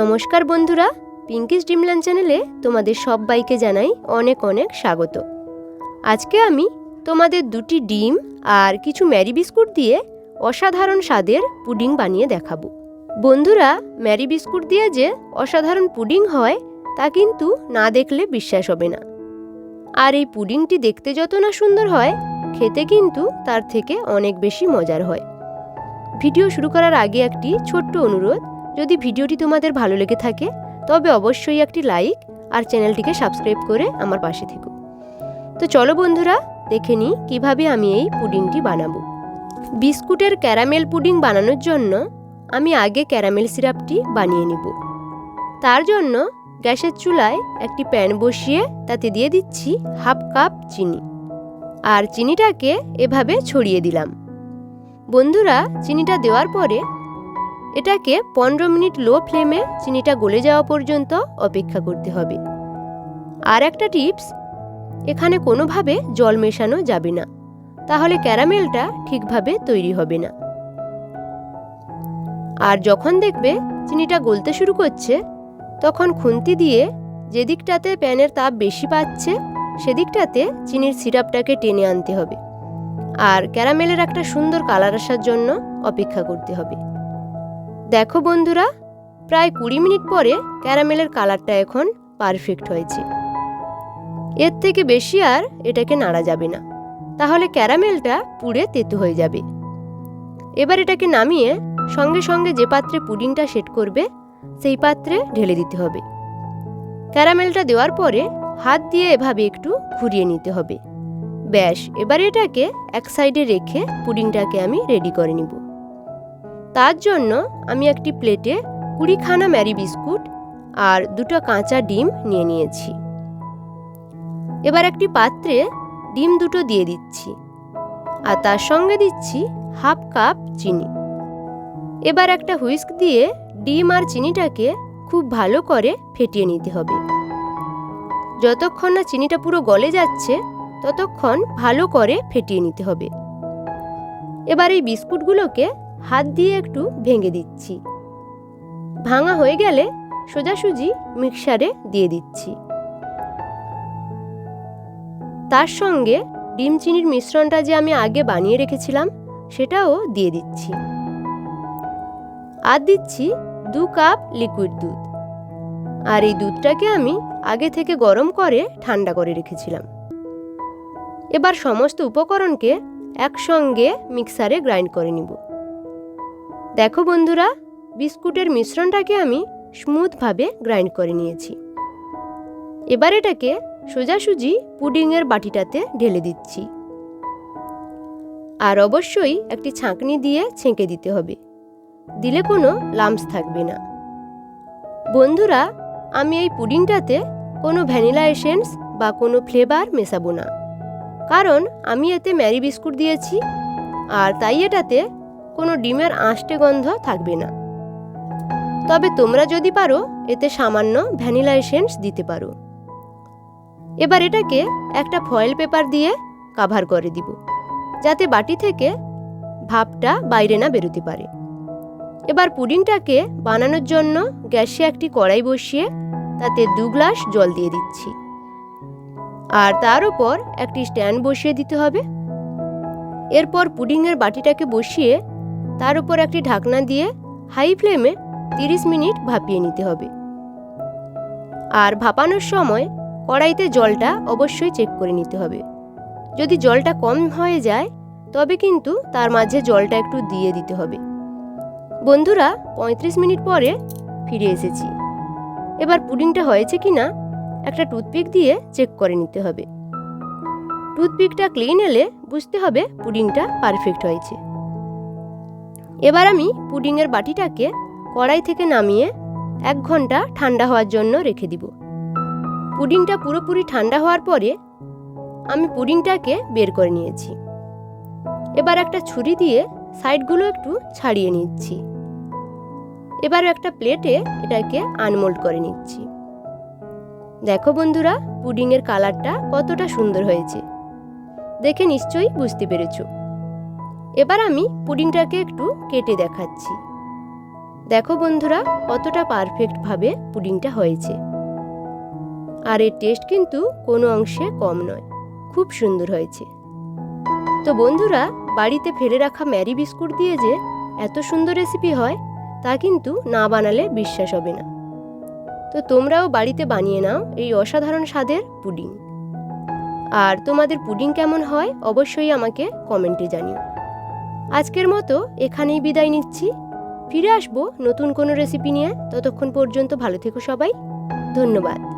নমস্কার বন্ধুরা পিঙ্কিস ড্রিমল্যান্ড চ্যানেলে তোমাদের সবাইকে জানাই অনেক অনেক স্বাগত। আজকে আমি তোমাদের দুটি ডিম আর কিছু ম্যারি বিস্কুট দিয়ে অসাধারণ স্বাদের পুডিং বানিয়ে দেখাবো। বন্ধুরা, ম্যারি বিস্কুট দিয়ে যে অসাধারণ পুডিং হয়, তা কিন্তু না দেখলে বিশ্বাস হবে না। আর এই পুডিংটি দেখতে যত না সুন্দর হয়, খেতে কিন্তু তার থেকে অনেক বেশি মজার হয়। ভিডিও শুরু করার আগে একটি ছোট্ট অনুরোধ যদি ভিডিওটি তোমাদের ভালো লেগে থাকে, তবে অবশ্যই একটি লাইক আর চ্যানেলটিকে সাবস্ক্রাইব করে আমার পাশে থেকো। তো চলো বন্ধুরা, দেখে নিই কীভাবে আমি এই পুডিংটি বানাবো। বিস্কুটের ক্যারামেল পুডিং বানানোর জন্য আমি আগে ক্যারামেল সিরাপটি বানিয়ে নিব। তার জন্য গ্যাসের চুলায় একটি প্যান বসিয়ে তাতে দিয়ে দিচ্ছি হাফ কাপ চিনি। আর চিনিটাকে এভাবে ছড়িয়ে দিলাম। বন্ধুরা, চিনিটা দেওয়ার পরে এটাকে পনেরো মিনিট লো ফ্লেমে চিনিটা গলে যাওয়া পর্যন্ত অপেক্ষা করতে হবে। আর একটা টিপস, এখানে কোনোভাবে জল মেশানো যাবে না, তাহলে ক্যারামেলটা ঠিকভাবে তৈরি হবে না। আর যখন দেখবে চিনিটা গলতে শুরু করছে, তখন খুন্তি দিয়ে যেদিকটাতে প্যানের তাপ বেশি পাচ্ছে, সেদিকটাতে চিনির সিরাপটাকে টেনে আনতে হবে। আর ক্যারামেলের একটা সুন্দর কালার আসার জন্য অপেক্ষা করতে হবে। দেখো বন্ধুরা, প্রায় কুড়ি মিনিট পরে ক্যারামেলের কালারটা এখন পারফেক্ট হয়েছে। এর থেকে বেশি আর এটাকে নাড়া যাবে না। তাহলে ক্যারামেলটা পুড়ে তেতো হয়ে যাবে। এবার এটাকে নামিয়ে সঙ্গে সঙ্গে যে পাত্রে পুডিংটা সেট করবে, সেই পাত্রে ঢেলে দিতে হবে। ক্যারামেলটা দেওয়ার পরে হাত দিয়ে এভাবে একটু ঘুরিয়ে নিতে হবে। ব্যাস, এবার এটাকে এক সাইডে রেখে পুডিংটাকে আমি রেডি করে নিব। তার জন্য আমি একটি প্লেটে কুড়িখানা ম্যারি বিস্কুট আর দুটো কাঁচা ডিম নিয়ে নিয়েছি। এবার একটি পাত্রে ডিম দুটো দিয়ে দিচ্ছি আর তার সঙ্গে দিচ্ছি হাফ কাপ চিনি। এবার একটা হুইস্ক দিয়ে ডিম আর চিনিটাকে খুব ভালো করে ফেটিয়ে নিতে হবে। যতক্ষণ না চিনিটা পুরো গলে যাচ্ছে, ততক্ষণ ভালো করে ফেটিয়ে নিতে হবে। এবার এই বিস্কুটগুলোকে হাত দিয়ে একটু ভেঙে দিচ্ছি। ভাঙা হয়ে গেলে সোজাসুজি মিক্সারে দিয়ে দিচ্ছি। তার সঙ্গে ডিম চিনির মিশ্রণটা যে আমি আগে বানিয়ে রেখেছিলাম, সেটাও দিয়ে দিচ্ছি। আর দিচ্ছি দু কাপ লিকুইড দুধ। আর এই দুধটাকে আমি আগে থেকে গরম করে ঠান্ডা করে রেখেছিলাম। এবার সমস্ত উপকরণকে একসঙ্গে মিক্সারে গ্রাইন্ড করে নিব। দেখো বন্ধুরা, বিস্কুটের মিশ্রণটাকে আমি স্মুথভাবে গ্রাইন্ড করে নিয়েছি। এবার এটাকে সোজাসুজি পুডিংয়ের বাটিটাতে ঢেলে দিচ্ছি। আর অবশ্যই একটি ছাঁকনি দিয়ে ছেঁকে দিতে হবে। দিলে কোনো লামস থাকবে না। বন্ধুরা, আমি এই পুডিংটাতে কোনো ভ্যানিলা এসেন্স বা কোনো ফ্লেভার মেশাবো না। কারণ আমি এতে ম্যারি বিস্কুট দিয়েছি, আর তাই এটাতে কোনো ডিমের আঁশটে গন্ধ থাকবে না। তবে তোমরা যদি পারো, এতে সামান্য ভ্যানিলা এসেন্স দিতে পারো। এবার এটাকে একটা ফয়েল পেপার দিয়ে কাভার করে দিব, যাতে বাটি থেকে ভাপটা বাইরে না বেরোতে পারে। এবার পুডিংটাকে বানানোর জন্য গ্যাসে একটি কড়াই বসিয়ে তাতে দু গ্লাস জল দিয়ে দিচ্ছি। আর তার উপর একটি স্ট্যান্ড বসিয়ে দিতে হবে। এরপর পুডিংয়ের বাটিটাকে বসিয়ে তার উপর একটি ঢাকনা দিয়ে হাই ফ্লেমে তিরিশ মিনিট ভাপিয়ে নিতে হবে। আর ভাপানোর সময় কড়াইতে জলটা অবশ্যই চেক করে নিতে হবে। যদি জলটা কম হয়ে যায়, তবে কিন্তু তার মাঝে জলটা একটু দিয়ে দিতে হবে। বন্ধুরা, পঁয়ত্রিশ মিনিট পরে ফিরে এসেছি। এবার পুডিংটা হয়েছে কি না একটা টুথপিক দিয়ে চেক করে নিতে হবে। টুথপিকটা ক্লিন এলে বুঝতে হবে পুডিংটা পারফেক্ট হয়েছে। এবার আমি পুডিংয়ের বাটিটাকে কড়াই থেকে নামিয়ে এক ঘণ্টা ঠান্ডা হওয়ার জন্য রেখে দিব। পুডিংটা পুরোপুরি ঠান্ডা হওয়ার পরে আমি পুডিংটাকে বের করে নিয়েছি। এবার একটা ছুরি দিয়ে সাইডগুলো একটু ছাড়িয়ে নিচ্ছি। এবার একটা প্লেটে এটাকে আনমোল্ড করে নিচ্ছি। দেখো বন্ধুরা, পুডিংয়ের কালারটা কতটা সুন্দর হয়েছে। দেখে নিশ্চয়ই বুঝতে পেরেছ। এবার আমি পুডিংটাকে একটু কেটে দেখাচ্ছি। দেখো বন্ধুরা, কতটা পারফেক্টভাবে পুডিংটা হয়েছে। আর এর টেস্ট কিন্তু কোনো অংশে কম নয়, খুব সুন্দর হয়েছে। তো বন্ধুরা, বাড়িতে ফেলে রাখা ম্যারি বিস্কুট দিয়ে যে এত সুন্দর রেসিপি হয়, তা কিন্তু না বানালে বিশ্বাস হবে না। তো তোমরাও বাড়িতে বানিয়ে নাও এই অসাধারণ স্বাদের পুডিং। আর তোমাদের পুডিং কেমন হয়, অবশ্যই আমাকে কমেন্টে জানিও। আজকের মতো এখানেই বিদায় নিচ্ছি। ফিরে আসব নতুন কোনো রেসিপি নিয়ে। ততক্ষণ পর্যন্ত ভালো থেকো সবাই। ধন্যবাদ।